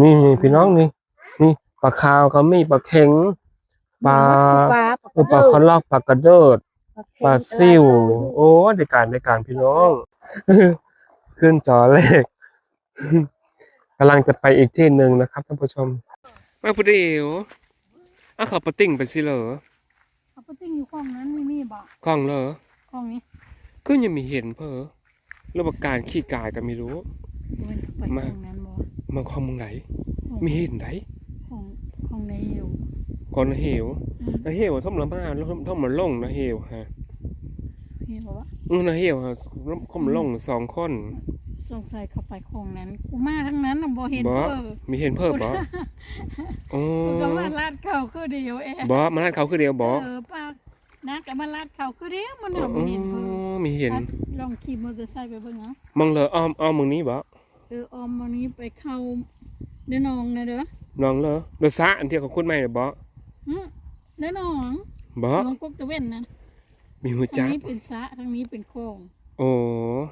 นี่นี่พี่น้องนี่นี่ปลาขาวก็มีปลาเข็งปลาปลาเออปลาคอลอกปลากระเดิดปลาซิวโอ้ในการในการพี่น้อง ขึ้นจอเลขกำลังจะไปอีกที่หนึ่งนะครับท่านผู้ชมมาพอดีวอะขอปะติ่งไปสิเหรอเอาไปติ้งอยู่กล้องนั้นไม่มีบ่กล้องเหรอกล้องนี้ก็ยังมีเห็นเพอแล้วประการขี้กายก็ไม่รู้มันไปก มาล้องนั้นบ่มันความมึงไหนมีเห็นไหนของของในอยู่ก่อนนะเหวอืมนะเหวท่อมละมาแล้วท่อมมาล่งนะเหวฮะเห็นบ่วะอือนะเหวฮะท่อมล่งสองคนสงสัยเข้าไปคลองนั้นกูมาทั้งนั้นน่ะบ่เห็นบ่เพิ่อมีเห็นเพิ่มบ่อ๋อกูก็มาลาดเขาคือเดียวเองบ่มาลาดเขาคือเดียวบ่เออป้านักก็มาลาดเขาคือเดียวมันน่ะบ่เห็นเพิ่ออมีเห็นอะลองขี่มอเตอร์ไซค์ไปเบิ่งเอามองเลยอ้อมอ้อมมึงนี้บ่เออออมวันนี้ไปเข้าเด้อน้องนะเด้อน้องเลยโดยสะอันที่เขาคุดไม่บ่หึเด้อน้องบ่น้องกกตะเว้นนะมีหัวทาจังกนี้เป็นสระทางนี้เป็นคลองโอ้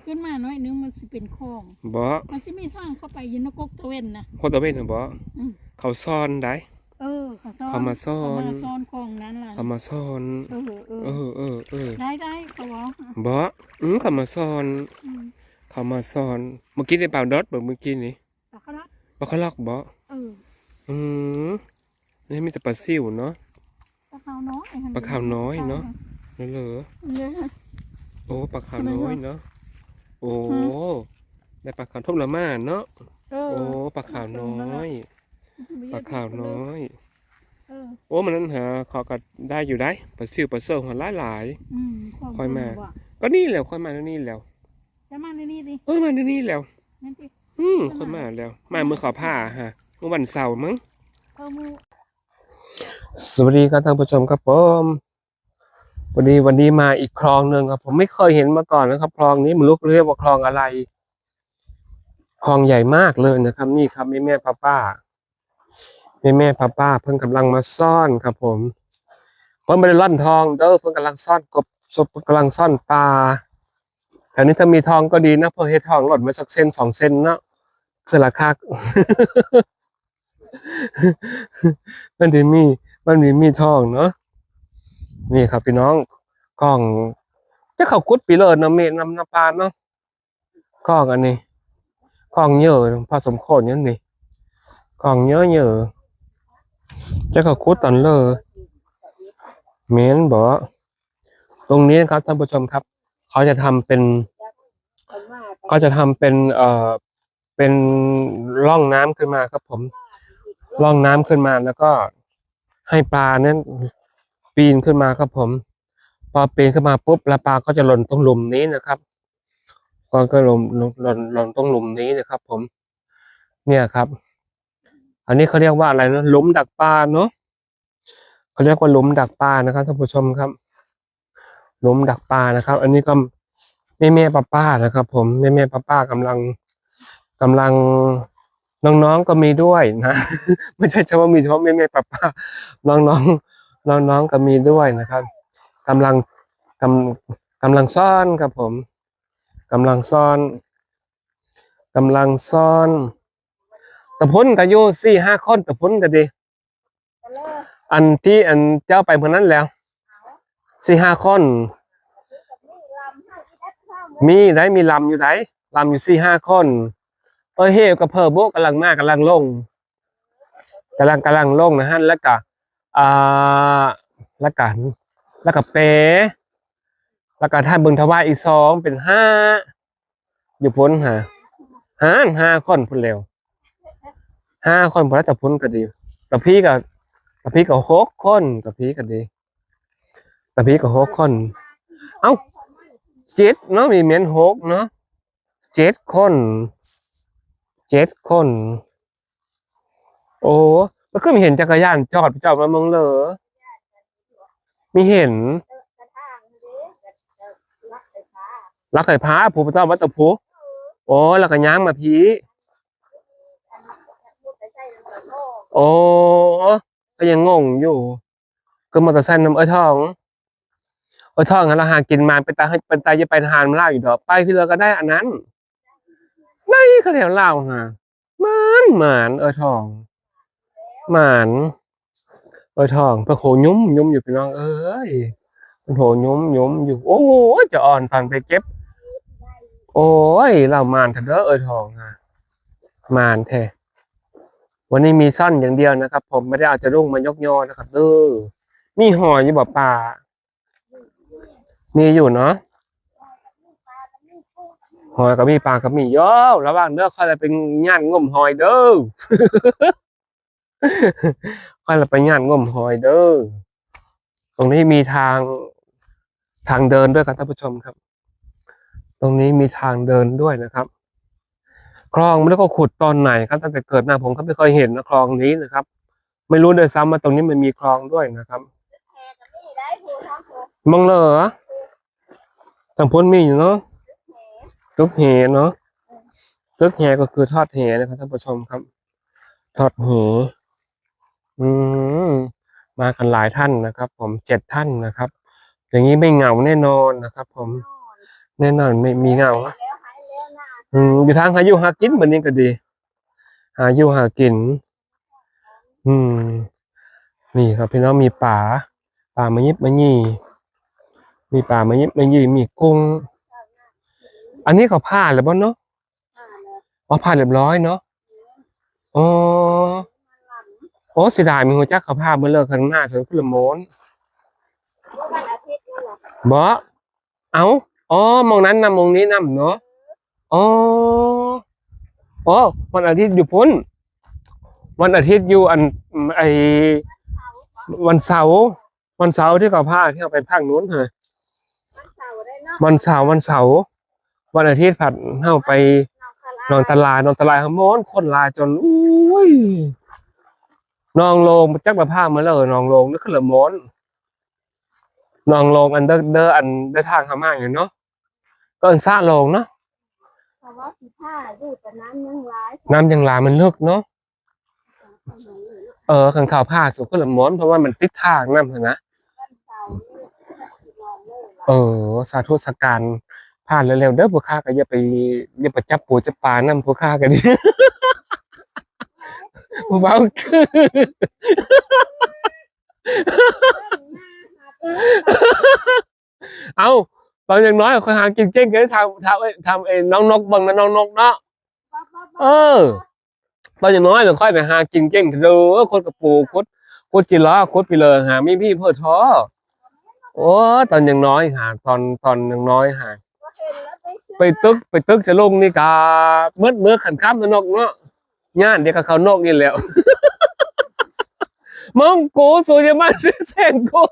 ขึ้นมาหน้อยนึงมันสิเป็นคลองบ่มันสิมีทางเข้าไปยินนกกตะเว้นนะ คนตะเวนน่ะบ่อืม เขาซ่อนได้ เออเขาซ่อนเขามาซ่อน เขามาซ่อนคลองนั้นล่ะเขามาซ่อน เออเออเออเออเออได้ได้เขาบอกบ่อืมเขามาซ่อน อืม เขามาซ่อนเมื่อกี้ได้เปล่าดอทเบิกเมื่อกี้นี่ปลาคาราบ่เขาลอกบ่เอออืมนี่มีแต่ปลาซิวเนาะปลาขาวน้อยปลาขาวน้อยเนอะนั่นเหรอเนี่ยโอ้ปลาขาวน้อยเนาะโอ้อืได้ปลาขาวทุ่มละมาเนาะเออโอ้ปลาขาวน้อยปลาขาวน้อยเออโอ้มันนั้นหาเขาก็ได้อยู่ได้ปลาซิวปลาเซิร์หัวหลายหลายอืมขงค่อยมาว่ะๆก็นี่แหล้วค่อยมาที่นี่แล้ว จะมาในนี่ดิเออมาที่นี่แล้ว นั่นดิอืมค่อยมาแล้ว มาเมื่อเขาผ้าฮะเมื่อวันเสาร์มั้งเออมูสวัสดีครับท่านผู้ชมครับผมวันนี้วันนี้มาอีกคลองหนึ่งครับ ผมไม่เคยเห็นมาก่อนนะครับคลองนี้ไม่รู้เรียกว่าคลองอะไร คลองใหญ่มากเลยนะครับ นี่ครับแม่แม่ป้าป้าแม่แม่ป้าป้าเพิ่งกำลังมาซ่อนครับ ผมเพิ่งไม่ได้ล่อนทองเด้อเพิ่งกำลังซ่อนกบศพกำลังซ่อนปลา แถวนี้ถ้ามีทองก็ดีนะเพื่อให้ทองหล่นมาสักเส้นสองเส้นเนาะคือราคา มันดีมี มันมีมีทองเนาะ นี่ครับพี่น้องกล้องจะเขาคุดปีเลยนะเมนำน้ำปลาเนาะกล้องอันนี้กล้องเยอะพอสมควรย่างนี้กล้องเยอะเยอะจะเขาคุดตอนเลยเมนบอกว่าตรงนี้นะครับท่านผู้ชมครับ เขาจะทำเป็น ก็จะทำเป็นเอ่อเป็นร่องน้ำขึ้นมาครับผมร่องน้ำขึ้นมาแล้วก็ให้ปลานั้นปีนขึ้นมาครับผม พอปีนขึ้นมาปุ๊บแล้วปลาก็จะหล่นตรงหลุมนี้นะครับก็ก็หล่นหล่นหล่นหล่นตรงหลุมนี้นะครับ ผม เนี่ยครับ อันนี้เขาเรียกว่าอะไรนะหลุมดักปลาเนาะเขาเรียกว่าหลุมดักปลานะครับท่านผู้ชมครับหลุมดักปลานะครับ อันนี้ก็ แม่แม่ป้าป้าๆนะครับ ผมแม่แม่ป้าป้าๆกำลังกำลังน้องๆก็มีด้วยนะไม่ใช่เฉพาะมีเฉพาะแม่แม่ป้าป้าน้องน้องน้องน้องๆก็มีด้วยนะครับกำลังกำกำลังซ่อนครับผมกำลังซ่อนกำลังซ่อนตะพุนก็อยู่สี่ห้าคนตะพุนก็ดีอันที่อันเจ้าไปเมื่อนั้นแล้วสี่ห้าคน มีได้มีลำอยู่ไหนลำอยู่สี่ห้าคนเออเฮวกับเพอโบกกำลังมากกำลังลงกำลังกำลังลงนะฮะแล้วก็อ่าแล้วก็แล้วก็เปแล้วก็ท่านเบึงทวายอีสองเป็นห้าอยู่พ้นหาห้าห้าคนพ้นเร็วห้าคนพอแล้วจะพ้นก็ดีแต่พี่กับแต่พี่กับหกคนแต่พี่ก็ดีแต่พี่กับหกคน เอ้า เจ็ดเนาะมีเหมียนหกเนาะเจ็ดคนเจ็ดคน โอ้มันก็มีเห็นจักรยานจอดไปจอดมามองเหลอมีเห็นรักไข่พาผู้พระเจ้าวัดตะพูโอ้แล้วก็ย้างมาพีโอ้ก็ยังงงอยู่ ก็มอเตอร์ไซค์นำเอ้ยทอง อ้ยทองหันละหากินมาเป็นตาเป็นตาจะไปทานมาล่าอยู่ดอกไปคือเราก็ได้อันนั้นไม่เขาแถวเล่าฮะมันหมานเออทองหมานเออทองพระโขยุ้มยุ้มอยู่พี่น้อง เอ้ยพระโขยุ้มยุ้มอยู่ โอ้โหจะอ่อนตอนไปเก็บ โอ้ยเรามานเถอะเด้อเออทองฮะมานแท้วันนี้มีซ่อนอย่างเดียวนะครับ ผมไม่ได้เอาจะรุ่งมายกยอนะครับเด้อมีหอยอยู่บ่ป่า มีอยู่เนาะหอยก็มีปลาก็มีเยอะระหว่างเด้อค่อยละเป็นย่านงมหอยเด้อค่อยละไปย่านงมหอยเด้อตรงนี้มีทางทางเดินด้วยครับท่านผู้ชมครับ ตรงนี้มีทางเดินด้วยนะครับ คลองไม่รู้ก็ขุดตอนไหนครับ ตั้งแต่เกิดมาผมก็ไม่เคยเห็นนะคลองนี้นะครับ ไม่รู้เลยซ้ำว่าตรงนี้มันมีคลองด้วยนะครับแพกับนี่ได้ผู้ทั้งผู้มองเลยเหรอ ทางพ้นมีอยู่เนาะตึกแหเนาะตึกแหก็คือทอดแหนะครับท่านผู้ชมครับ ทอดแหอืมมากันหลายท่านนะครับ ผมเจ็ดท่านนะครับ อย่างนี้ไม่เหงาแน่นอนนะครับ ผมแน่นอนไม่มีเหงาอืมอยู่ทางหาอยู่หากินแบบนี้ก็ดี หาอยู่หากิน อืม นี่ครับพี่น้องมีป่าป่ามายิบมายี่ มีป่าไมายิบมายี่มีกุ้ง อันนี้เขาผ่าแล้วบ่เนาะผ่านอ๋อผ่าเรียบร้อยเนาะอ๋อโอ้เสียดายมีหัวจักเขาผ่าเมื่อเลิกกันมาสวนกุลมนว่าวันอนบ่เอาอ๋อมองนั้นนำมองนี้นำเนาะอ๋ออ๋อวันอาทิตย์อยู่พ้น วันอาทิตย์อยู่อันไอวันเสาร์วันเสาร์ที่เขาพาที่เขาไปภาคนู้นเหรอวันเสาร์ได้เนาะ วันเสาร์วันเสาร์วันอาทิตย์ผัดเข้าไปนอนคารานอนตลาดนอนตลาดขโมนคนหลายจนอุ้ยนองลงจักมาผ้ามาเลยนองลงนึกขึ้นละโมนนองลงอันเดอร์เดอร์อันเดอร์ทางเขามากอยู่เนาะก็อันซ่าลงเนาะเพราะว่าสีผ้าอยู่แต่น้ำยังร้ายน้ำยังลามันลึกเนาะเออขังข่าวผ้าสุดขึ้นละโมนเพราะว่ามันติดทางน้ำเถอะนะ วันเสาร์นี่นอน เออ สาธุสการผ่านเร็วๆเด้อพวกข้าก็อย่าไปอย่าไปจับปูจับปลานั่นพวกข้ากันดิเบาคือเอาตอนอย่างน้อยคอยหากินเก่งกันทำทำไอ้ทำไอ้น้องนกบังนะน้องนกเนาะเออตอนอย่างน้อยเราค่อยไปหากินเก่งดูเอคนกระปูคดคดจิล้อคดไปเลยหาไมีพี่เพื่อท้อ โอ้ตอนย่างน้อยหาตอนตอนย่างน้อยหาไปตึกไปตึกจะลงนี่กาเมื่อเมื่อขันข้ามนกเนาะย่านเดียวกับเขานอกนี่แล้วมึงกูสูจะมาแซงกู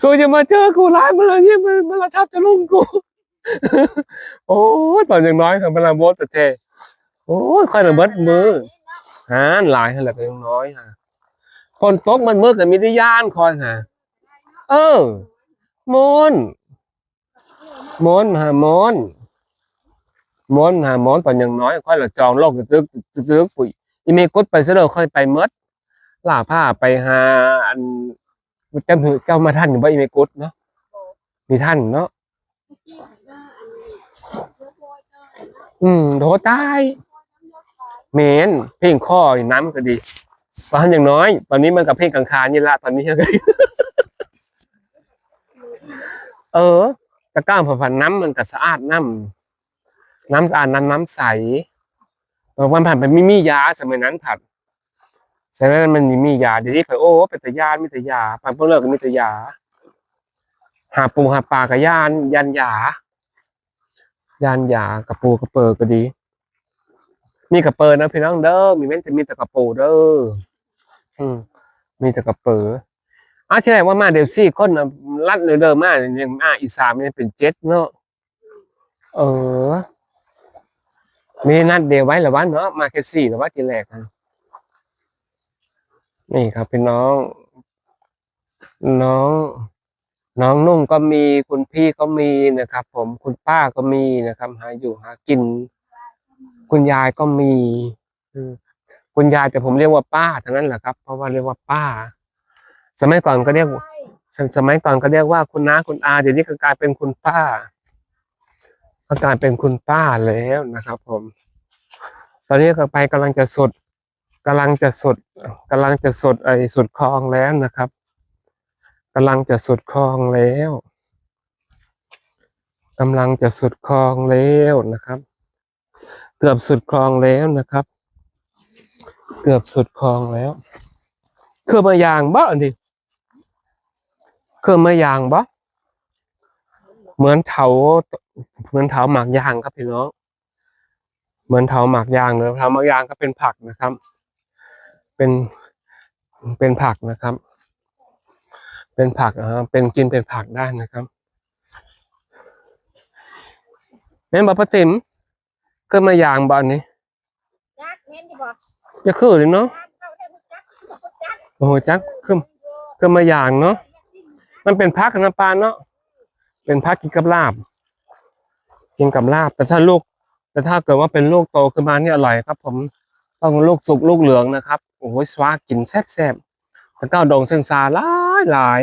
สูจะมาเจอกูร้ายมันเลยเนี่ยมันมันละทับจะลงกูโอ้ตอนย่างน้อยค่ะมันละโบสแต่เจโอ้ยค่อยละเบิดมือหาหลายขนาดย่างน้อยฮะคนตกมันมือกับมิได้ย่านคอยหา เออมอนมอนหามอนมอนหามอนตอนยังน้อยค่อยละจองโลกตึกตึกปุ๋ยอีเมกดไปซะเลยค่อยไปเมดล่าผ้าไปหาอันเจ้าเจ้ามาท่านอยู่บ่อีเมกดเนาะมีท่านเนาะอืมโถตายเมนเพลงข้อน้ำก็ดีตอนอย่างน้อย ตอนนี้มันกับเพลงกังคานี่ละตอนนี้ เออตะกร้าผัดผันน้ำมันก็สะอาดน้ำน้ำสะอาดน้ำน้ำใสเออวันผ่านไปม่มียาสมัยนั้นผัดสมัยนั้นมันมีมียาเดี๋ยวนี้เผยโอ้เป็นแต่ยามีแต่ยาผ่านเพิ่งเลิกก็มีแต่ยาหาปูหาปลากับยานยันยายานยากับปูกระเปอก็ดี มีกระเปอนะพี่น้องเด้อมีแม่นแต่มีแต่กระปูเด้ออืมมีแต่กระเป ออ้าวใช่ว่ามาเดลซี่คนน่ะรัดเดิมมาเนี่ยมาอีสามเนี่ยเป็นเจ็ดเนาะเออมีนัดเดียวไว้หรือวะเนาะมาแค่สี่หรือว่าทีแรกอะนี่ครับพี่น้อง น้อง น้องนุ่งก็มีคุณพี่ก็มีนะครับ ผมคุณป้าก็มีนะครับ หาอยู่หากิน คุณยายก็มีอืมคุณยายแต่ผมเรียกว่าป้าทั้งนั้นแหละครับ เพราะว่าเรียกว่าป้า สมัยก่อนก็เรียกสสมัยก่อนก็เรียกว่าคุณน้าคุณอาเดี๋ยวนี้ก็กลายเป็นคุณป้าก็กลายเป็นคุณป้าแล้วนะครับผม ตอนนี้ก็ไปกำลังจะสุดกำลังจะสุดกำลังจะสุดไอ้สุดคลองแล้วนะครับกำลังจะสุดคลองแล้วกำลังจะสุดคลองแล้วนะครับ เกือบสุดคลองแล้วนะครับ เกือบสุดคลองแล้ว คือมายางบ่อัน นี้คือมายางบ่เหมือนเถาเหมือนเถาหมากยางครับพี่น้อง เหมือนเถาหมากยางเลยเถาหมากยางก็เป็นผักนะครับ เป็นเป็นผักนะครับ เป็นผักนะฮะเป็นกินเป็นผักได้นะครับเห็นบ่ป้าติ๋มก็มายางบ้านนี้ยักษ์เห็นดิบ่จะคือเลยเนาะยักษ์เข้าได้บ่จักบ่จักโอ้โหจักคือคือมายางเนาะ มันเป็นผักนะปลาเนาะเป็นผักกินกับลาบ กินกับลาบ แต่ถ้าลูก แต่ถ้าเกิดว่าเป็นลูกโตขึ้นมาเนี่ยอร่อยครับ ผมต้องลูกสุกลูกเหลืองนะครับโอ้โหสวากินแซ่บๆแล้วก็ดองเส้นซาหลายหลาย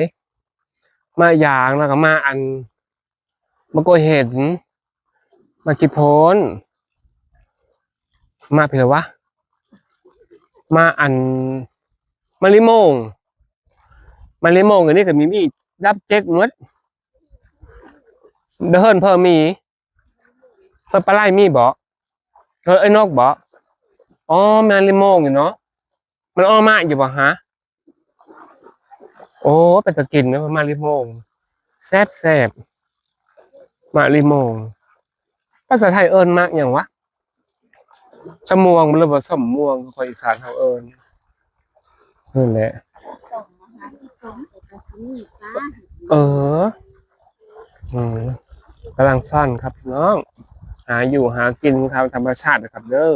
มายางแล้วก็มาอันมะกรูดเห็น มากิโพนมาเผื่อวะ มาอันมาลิโมงมาลิโมงอันนี้ก็มีมี ดับเจ๊กหมดเดินเพิ่มมี เพิ่มปลาไหลมีบ่เออไอ้นกบ่อ๋อมาลิโมงอยู่เนาะมันอ้อมากอยู่บ่ฮะโอ้เป็นตะกินนะมาลิโมงแซบแซบมาลิโมงภาษาไทยเอิญมากอย่างวะชมวงมันเลยว่าสมม่วงคอยอีสานเขาเอิญนั่นแหละ เอออืมกำลังซ่อนครับพี่น้อง หาอยู่หากินทางธรรมชาตินะครับ เด้อ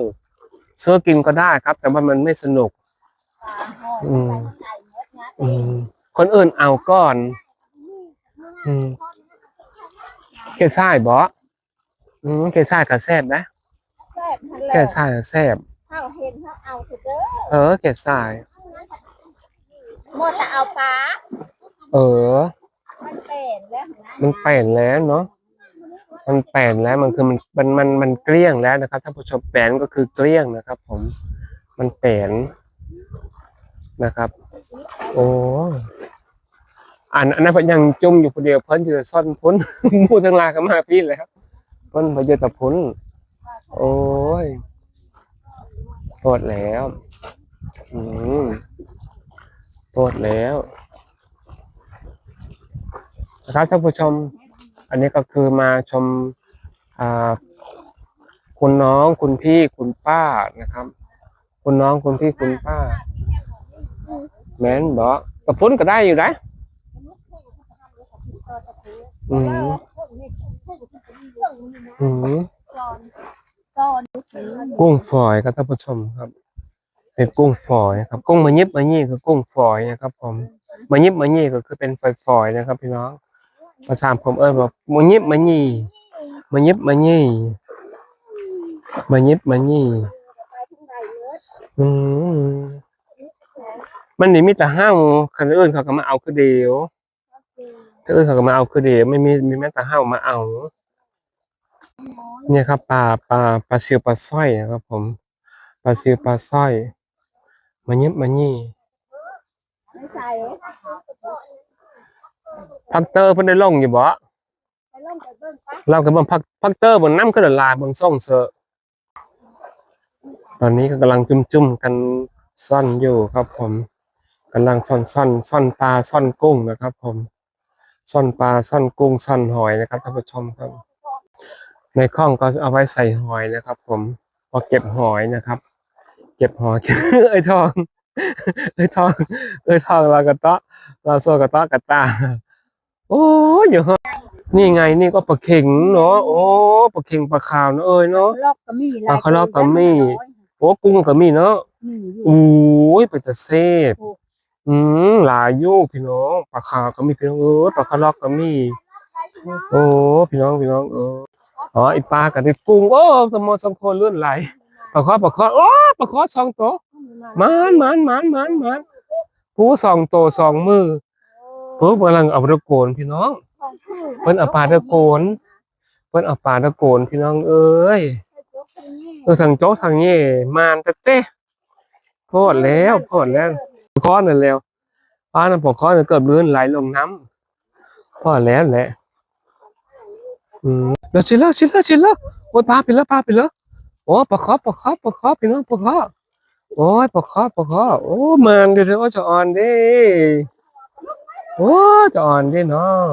ซื้อกินก็ได้ครับ แต่ว่ามันไม่สนุกปลาห้องอืมใส่หมดนะอืมคนอื่นเอาก่อน อืมเกซ่ายบออืมเกซ่ายก็แซ่บนะแซ่บนั่นแหเกละซ่ายก็แซ่บเข้าเห็นเขาเอาเถอะเด้อเออเกซ่ายหมดละเอาปลาเออ มันเป็นแล้วนะมันแป่นแล้วเนาะ มันแป่นแล้วมันคือมันมันมันมันเกลี้ยงแล้วนะครับถ้าผู้ชมแป่นก็คือเกลี้ยงนะครับ ผม มันแป่นนะครับ โอ้อันอันนั้นเพิ่นยังจุ่มอยู่คนเดียวเพิ่นจะซ่อนพ้น หมู่ทั้งหลายก็มาพี่แล้วเพิ่นบ่อยู่แต่พ้น โอ้ยโทษแล้ว อืมโทษแล้ว นะครับท่านผู้ชม อันนี้ก็คือมาชมอ่าคุณน้องคุณพี่คุณป้านะครับ คุณน้องคุณพี่คุณป้า แม่นบอกกระพุ้นก็ได้อยู่นะอืมอืมซอนซอนกุ้งฝอยครับท่านผู้ชมครับ เป็นกุ้งฝอยครับ กุ้งมายิบมายี่คือกุ้งฝอยนะครับ ผมมายิบมายี่ก็คือเป็นฝอยฝอยๆนะครับ พี่น้อง ภาษาผมเอิ้นว่ามายิบมายี่มายิบมายี่มายิบมันื้ออืมมันนี่มีแต่ห้าวคนอื่นเขาก็มาเอาคือเดียวคนอื่นเขาก็มาเอาคือเดียวไม่มีมีแม้แต่ห้าวมาเอา เนี่ยครับปลาปลาปลาซิวปลาสร้อยนะครับ ผมปลาซิวปลาสร้อยมาเย็บมานี่ไม่ใส่ พักเตอร์เพิ่นได้ลงอยู่บ่ไปลงไปเบิ่งปะเราก็เบิ่งพักพักเตอร์บนน้ำขึ้นลายเบิ่งส่งเสอะตอนนี้ก็กำลังจุ่มๆกันซ่อนอยู่ครับ ผมกำลังซ่อนซ่อนซ่อนปลาซ่อนกุ้งนะครับ ผมซ่อนปลาซ่อนกุ้งซ่อนหอยนะครับท่านผู้ชมครับ ในข้องก็เอาไว้ใส่หอยนะครับ ผมพอเก็บหอยนะครับ เก็บหอยเอ้ยทอง เอ้ยทองเอ้ยทองเรากระเตาะเราโซกระเตาะกระตาโอ้ยอยู่ฮะนี่ไงนี่ก็ปลาเข็งเนาะโอ้ปลาเข็งปลาขาวเนาะเอ้ยเนาะลอกก็มีปลาเขาลอกก็มีโอ้กุ้งก็มีเนาะมีอยู่โอ้ยไปจะเซฟโอ้อืมหลายอยู่พี่น้องปลาขาวก็มีพี่น้องเออปลาคาร์ลอกก็มีโอ้พี่น้องพี่น้องเอออ๋อไอปลากับไอกุ้งโอ้สมอสมโคนเลื่อนไหลปลาคอปลาคอโอ้ปลาคอสองตัว มันมันมันมันมันผู้สองตัวสองมือผู้กำลังเอาตะโกนพี่น้องเพิ่นเอาปลาตะโกนเพิ่นเอาปลาตะโกนพี่น้องเอ้ยอทางโจ๊กทางนี้มานแต่เต้โพดแล้วโพดแล้วข้อนั่นแล้วป้านั่นปกข้อนั่นเกิดลื่นไหลลงน้ำพอแล้วแหละอืมเดี๋ยวชิลเลอร์ชิลเลอร์ชิลเลอร์โอ้ยพาไปแล้วพาไปแล้วโอ้ปะคอปะคอปะคอพี่น้องปะคอ โอ้ยปะคอปะคอโอ้มันเดี๋ยวเดี๋ยวจะอ่อนเด้โอ้จะอ่อนเด้เนาะ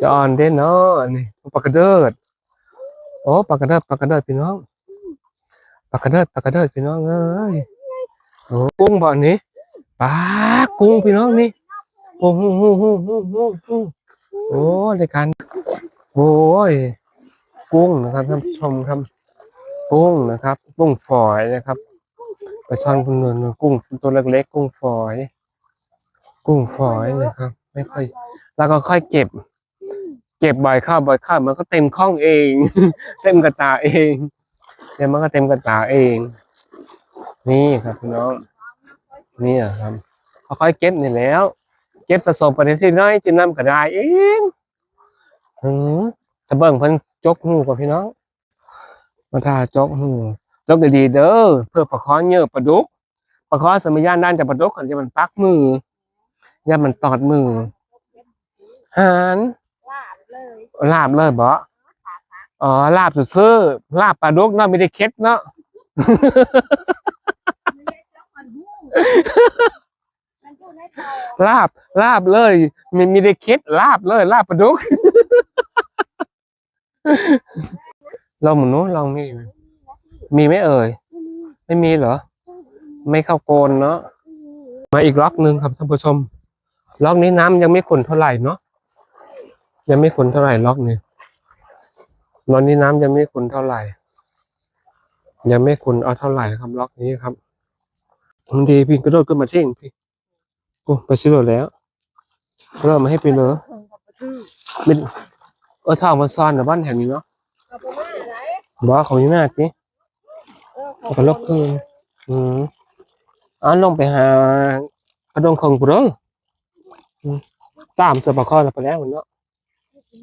จะอ่อนเด้เนาะนี่ปากกระเดิดโอ้ปากกระเดิดปากกระเดิดพี่น้องปากกระเดิดปากกระเดิดพี่น้องเอ้ยโอ้กุ้งบ่อนี้ปลากุ้งพี่น้องนี่โอ้โหโอ้โหโอ้โหโอ้โหโอ้ในการโอ้ยกุ้งนะครับท่านผู้ชมครับกุ้งนะครับกุ้งฝอยนะครับ ปลาช่อนคุณนวลกุ้งตัวเล็กๆกุ้งฝอย กุ้งฝอยนะครับ ไม่ค่อย แล้วก็ค่อยเก็บ เก็บบ่อยข้าวบ่อยข้าวมันก็เต็มข้องเอง เต็มกระตาเองเดี๋ยวมันก็เต็มกระตาเอง นี่ครับพี่น้องนี่ครับค่อยๆเก็บนี่แล้ว เก็บสะสมไปที่น้อยจินน้ำกระไดเองอืมจะเบิ่งเพิ่นจกหูกับพี่น้องมาทาจกหู จกดีๆเด้อเพื่อประคองเยื่อปลาดุกประคองสมัยย่านด้านจากปลาดุกก่อนจะมันปักมือย่ามันตอดมือหานลาบเลยลาบเลยบ่อ๋อลาบสุดซื่อลาบปลาดุกเนาะไม่ได้เค็ดเนาะลาบลาบเลยม่มีได้เค็ดลาบเลย ลาบปลาดุกลองหมุนนู้นลองมีไห มมีไหมเอ่ย ไม่มีเหรอ ไม่เข้าโกนเนาะ มาอีกล็อกหนึ่งครับท่านผู้ชม ล็อกนี้น้ำยังไม่ขุ่นเท่าไหร่เนาะ ยังไม่ขุ่นเท่าไหร่ล็อกนี้ล็อกนี้น้ำยังไม่ขุ่นเท่าไหร่ ยังไม่ขุ่นเอาเท่าไหร่ครับล็อกนี้ครับมันดีพี่กระโดดขึ้นมาทิ้งพี่โอ้ไปซื้อแล้วกระโดดมาให้ไปเลยเพิ่งกับประตูไม่เออทองมันซ่อนในบ้านแถวนี้เนาะเอาไปมาไหนบอกว่าเขาอยู่หน้าจิ เออเอาไปลบคืนอืมเอ๋อลงไปหากระดงของกูเด้ออืมตามเสือปลาข้อเราไปแล้วเนาะ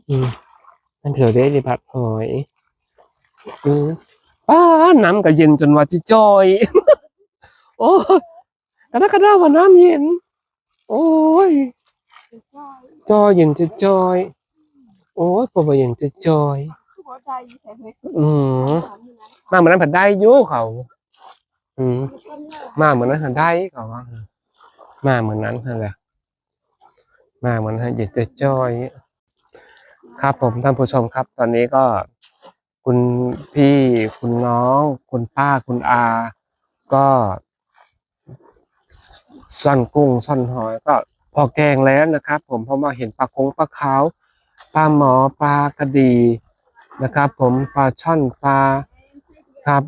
อืมนั่นเผื่อได้ดีผัดหอยอืมป้าน้ำก็เย็นจนว่าจิจอย โอ้ยกระดากระดาว่าน้ำเย็น โอ้ยจอยเย็นจะจอย โอ้ยพอไปเย็นจะจอยคือหัวใจใส่เม็ดอื มถามอยู่นั้นมาเหมือนนั้นผัดได้อยุ่เขา อืมคือต้นเนี่ยมาเหมือนนั้นหันได้ก็ว่ามาเหมือนนั้นนั่นแหละมาเหมือนนั้นอยากจะจอยครับผมท่านผู้ชมครับ ตอนนี้ก็คุณพี่คุณน้อง คุณป้าคุณอา ก็ซ่อนกุ้งซ่อนหอยก็พอแกงแล้วนะครับ ผมเพราะว่าเห็นปลาคงปลาขาวปลาหมอปลากระดีนะครับ ผมปลาช่อนปลา ครับ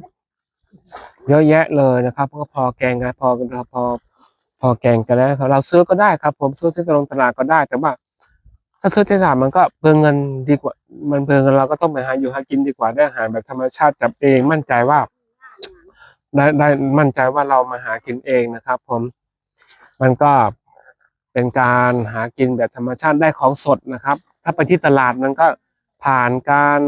เยอะแยะเลยนะครับก็พอแกงกันพอกันพอพอแกงกันแล้วครับเราซื้อก็ได้ครับ ผมซื้อที่ตลงตลาดก็ได้ แต่ว่า ถ้าซื้อที่ตลาดมันก็เปลืองเงินดีกว่า มันเปลืองเงินเราก็ต้องไปหาอยู่หากินดีกว่าได้อาหารแบบธรรมชาติจับเองมั่นใจว่า ได้ได้มั่นใจว่าเรามาหากินเองนะครับ ผม มันก็เป็นการหากินแบบธรรมชาติได้ของสดนะครับ ถ้าไปที่ตลาดมันก็ผ่านการ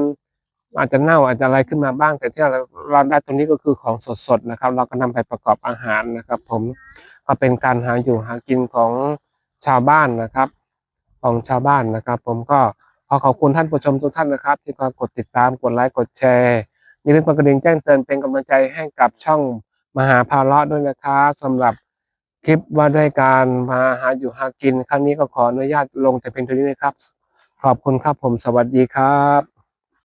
อาจจะเน่าอาจจะอะไรขึ้นมาบ้าง แต่ที่เราเราได้ตรงนี้ก็คือของสดๆนะครับ เราก็นำไปประกอบอาหารนะครับ ผมก็เป็นการหาอยู่หากินของชาวบ้านนะครับ ของชาวบ้านนะครับ ผมก็ขอขอบคุณท่านผู้ชมทุกท่านนะครับ ที่คอยกดติดตามกดไลค์กดแชร์อย่าลืมกดกระดิ่งแจ้งเตือนเป็นกำลังใจให้กับช่องมหาภาระด้วยนะครับสำหรับคลิปว่าด้วยการมาหาอยู่หากิน ครั้งนี้ก็ขออนุญาตลงแต่เพียงเท่านี้นะครับ ขอบคุณครับผมสวัสดีครับ